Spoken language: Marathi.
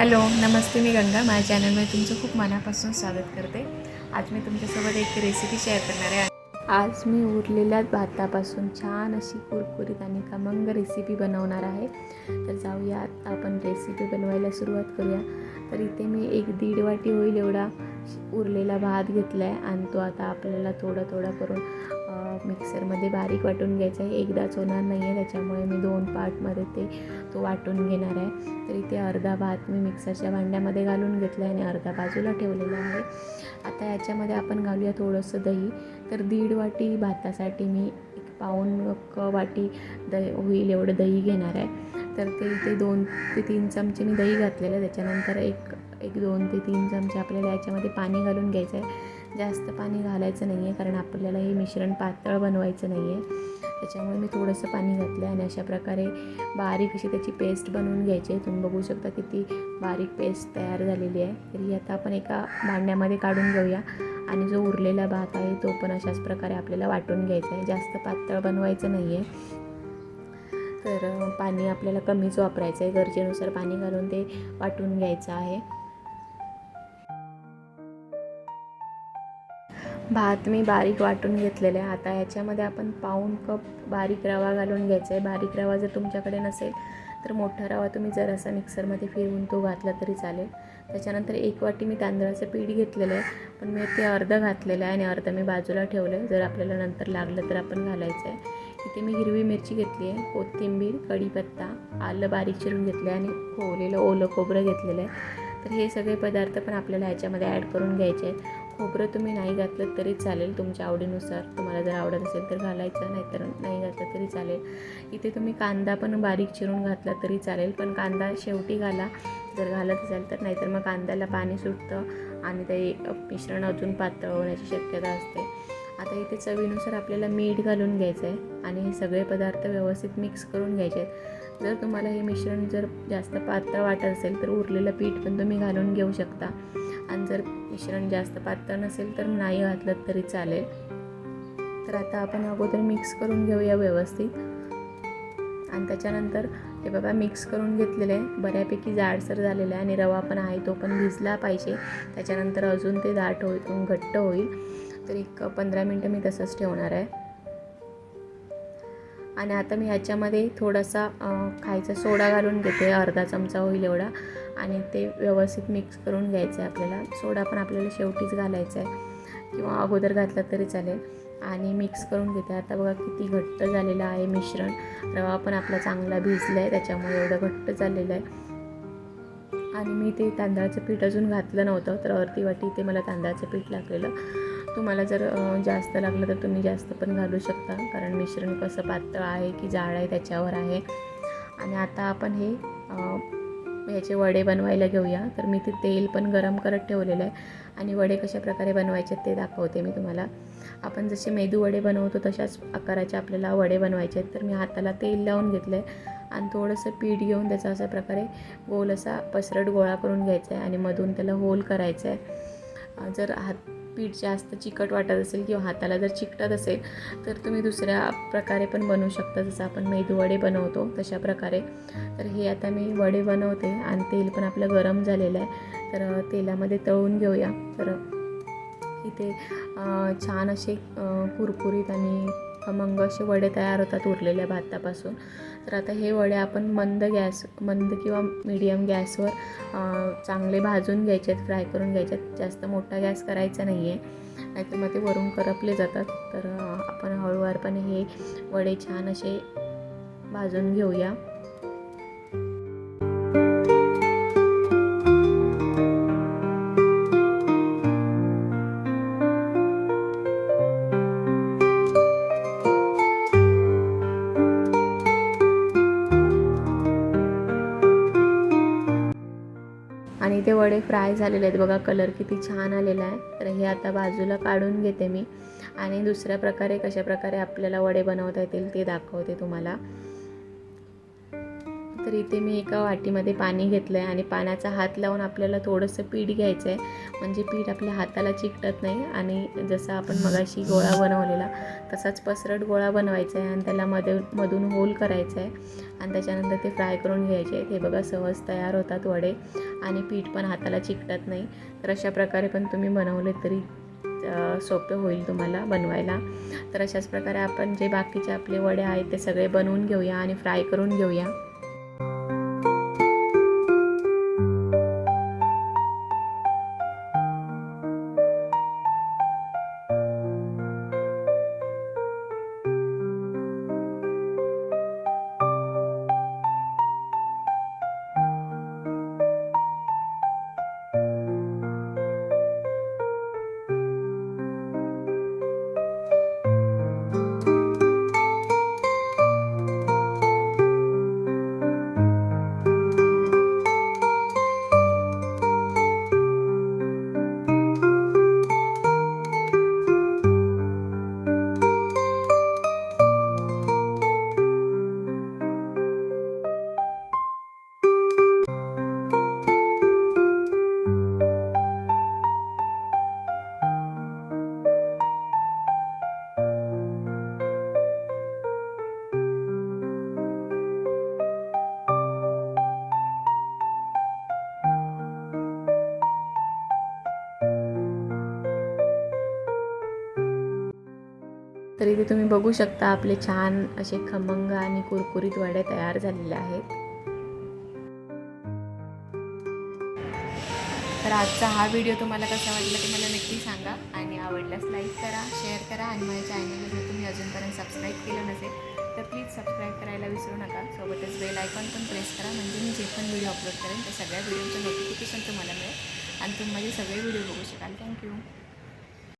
हॅलो नमस्ते मी गंगा. माझ्या चॅनलमध्ये तुमचं खूप मनापासून स्वागत करते. आज मी तुमच्यासोबत एक रेसिपी शेअर करणार आहे. आज मी उरलेल्या भातापासून छान अशी कुरकुरीत आणि खमंग रेसिपी बनवणार आहे. तर जाऊया आपण रेसिपी बनवायला सुरुवात करूया. तर इथे मी एक दीड वाटी होईल एवढा उरलेला भात घेतला आहे आणि तो आता आपल्याला थोडा थोडा करून पार्ट मिक्सरमध्ये बारीक वाटून घ्यायचा आहे. एकदाच होणार नाही आहे त्याच्यामुळे मी दोन पार्टमध्ये ते तो वाटून घेणार आहे. तर इथे अर्धा भात मी मिक्सरच्या भांड्यामध्ये घालून घेतला आहे आणि अर्धा बाजूला ठेवलेला आहे. आता याच्यामध्ये आपण घालूया थोडंसं दही. तर दीड वाटी भातासाठी मी एक पाऊण क वाटी दही होईल एवढं दही घेणार आहे. तर ते इथे दोन ते तीन चमचे मी दही घातलेलं आहे. त्याच्यानंतर एक एक दोन ते तीन चमचे आपल्याला याच्यामध्ये पाणी घालून घ्यायचं आहे. जास्त पाणी घालायचं नाही आहे कारण आपल्याला हे मिश्रण पातळ बनवायचं नाही आहे त्याच्यामुळे मी थोडंसं पाणी घातलं आहे आणि अशा प्रकारे बारीक अशी त्याची पेस्ट बनवून घ्यायची आहे. तुम्ही बघू शकता किती बारीक पेस्ट तयार झालेली आहे. तर ही आता आपण एका भांड्यामध्ये काढून घेऊया. आणि जो उरलेला भात आहे तो पण अशाच प्रकारे आपल्याला वाटून घ्यायचा आहे. जास्त पातळ बनवायचं नाही आहे तर पाणी आपल्याला कमीच वापरायचं आहे. गरजेनुसार पाणी घालून ते वाटून घ्यायचं आहे. भात मी बारीक वाटून घेतलेला आहे. आता ह्याच्यामध्ये आपण पाऊण कप बारीक रवा घालून घ्यायचा आहे. बारीक रवा जर तुमच्याकडे नसेल तर मोठा रवा तुम्ही जरासा मिक्सरमध्ये फिरवून तो घातला तरी चालेल. त्याच्यानंतर एक वाटी मी तांदळाचं पीठ घेतलेलं आहे. पण मी ते अर्धं घातलेलं आहे आणि अर्धं मी बाजूला ठेवलं आहे. जर आपल्याला नंतर लागलं तर आपण घालायचं आहे. इथे मी हिरवी मिरची घेतली आहे. कोथिंबीर कढीपत्ता आलं बारीक चिरून घेतलं आहे आणि खोवलेलं ओलं खोबरं घेतलेलं आहे. तर हे सगळे पदार्थ पण आपल्याला ह्याच्यामध्ये ॲड करून घ्यायचे आहेत. खोबरं तुम्ही नाही घातलं तरी चालेल तुमच्या आवडीनुसार. तुम्हाला जर आवडत असेल तर घालायचं नाहीतर नाही घातलं तरी चालेल. इथे तुम्ही कांदा पण बारीक चिरून घातला तरी चालेल पण कांदा शेवटी घाला. जर घालत असाल तर नाहीतर मग कांद्याला पाणी सुटतं आणि ते मिश्रण अजून पातळ होण्याची शक्यता असते. आता इथे चवीनुसार आपल्याला मीठ घालून घ्यायचं आहे आणि हे सगळे पदार्थ व्यवस्थित मिक्स करून घ्यायचे आहेत जर तुम्हाला हे मिश्रण जर जास्त पातळ वाटत असेल तर उरलेलं पीठ पण तुम्ही घालून घेऊ शकता. आणि जर मिश्रण जास्त पातळ नसेल तर नाही घातलं तरी चालेल. तर आता आपण अगोदर मिक्स करून घेऊया व्यवस्थित. आणि त्याच्यानंतर हे बघा मिक्स करून घेतलेलं आहे. बऱ्यापैकी जाडसर झालेलं आहे आणि रवा पण आहे तो पण भिजला पाहिजे. त्याच्यानंतर अजून ते दाट होईल घट्ट होईल. तर एक पंधरा मिनटं मी तसंच ठेवणार आहे. आणि आता मी ह्याच्यामध्ये थोडासा खायचा सोडा घालून घेते. अर्धा चमचा होईल एवढा. आणि ते व्यवस्थित मिक्स करून घ्यायचं आहे आपल्याला. सोडा पण आपल्याला शेवटीच घालायचा आहे किंवा अगोदर घातला तरी चालेल. आणि मिक्स करून घेते. आता बघा किती घट्ट झालेलं आहे मिश्रण. रवा पण आपला चांगला भिजला आहे त्याच्यामुळे एवढं घट्ट झालेलं आहे. आणि मी ते तांदळाचं पीठ अजून घातलं नव्हतं तर अर्धी वाटी ते मला तांदळाचं पीठ लागलेलं. तुम्हाला जर जास्त लागलं तर तुम्ही जास्त पण घालू शकता. कारण मिश्रण कसं पातळ आहे की जाड आहे त्याच्यावर आहे. आणि आता आपण हे ह्याचे वडे बनवायला घेऊया. तर मी ते तेल पण गरम करत ठेवलेलं आहे. आणि वडे कशा प्रकारे बनवायचे ते दाखवते मी तुम्हाला. आपण जसे मेदू वडे बनवतो तशाच आकाराचे आपल्याला वडे बनवायचे आहेत. तर मी हाताला तेल लावून घेतलं आहे आणि थोडंसं पीठ घेऊन त्याचा अशा प्रकारे गोल असा पसरट गोळा करून घ्यायचा आहे. आणि मधून त्याला होल करायचं आहे. जर हात पीठ जास्त चिकट वाटत असेल किंवा हाताला जर चिकटत असेल तर तुम्ही दुसऱ्या प्रकारे पण बनवू शकता. जसं आपण मेदू वडे बनवतो तशा प्रकारे. तर हे आता मी वडे बनवते आणि तेल पण आपलं गरम झालेलं आहे. तर तेलामध्ये तळून घेऊया. तर इथे छान असे कुरकुरीत आणि मग असे वडे तयार होतात उरलेल्या भातापासून. तर आता हे वडे आपण मंद गॅस मंद किंवा मीडियम गॅसवर चांगले भाजून घ्यायचे आहेत फ्राय करून घ्यायचे आहेत. जास्त मोठा गॅस करायचा नाही आहे नाहीतर मग ते वरून करपले जातात. तर आपण हळूवारपणे हे वडे छान असे भाजून घेऊया. आणि ते वडे फ्राय झालेले आहेत. बघा कलर किती छान आलेला आहे. तर हे आता बाजूला काढून घेते मी. आणि दुसऱ्या प्रकारे कशा प्रकारे आपल्याला वडे बनवता येतील ते दाखवते तुम्हाला. तर तर इथे मी एका वाटीमध्ये पाणी घेतलं आहे आणि पाण्याचा हात लावून आपल्याला थोडंसं पीठ घ्यायचं आहे म्हणजे पीठ आपल्या हाताला चिकटत नाही आणि जसं आपण मगाशी गोळा बनवलेला तसाच पसरट गोळा बनवायचा आहे आणि त्याला मध्ये मधून होल करायचं आहे आणि त्याच्यानंतर ते फ्राय करून घ्यायचे. आहेत हे बघा सहज तयार होतात वडे. आणि पीठ पण हाताला चिकटत नाही. तर अशा प्रकारे पण तुम्ही बनवले तरी अ, सोपे होईल तुम्हाला बनवायला. तर अशाच प्रकारे आपण जे बाकीचे आपले वडे आहेत ते सगळे बनवून घेऊया आणि फ्राय करून घेऊया. तर इथे तुम्ही बघू शकता आपले छान असे खमंग आणि कुरकुरीत वडे तयार झालेले आहेत. तर आजचा हा व्हिडिओ तुम्हाला कसा वाटला ते मला नक्की सांगा आणि आवडल्यास लाईक करा शेअर करा आणि माझ्या चॅनलला जर तुम्ही अजूनपर्यंत सबस्क्राईब केलं नसेल तर प्लीज सबस्क्राईब करायला विसरू नका. सोबतच बेल आयकॉन पण प्रेस करा म्हणजे मी जे पण व्हिडिओ अपलोड करेन त्या सगळ्या व्हिडिओचं नोटिफिकेशन तुम्हाला मिळेल आणि तुम्ही माझे सगळे व्हिडिओ बघू शकाल. थँक्यू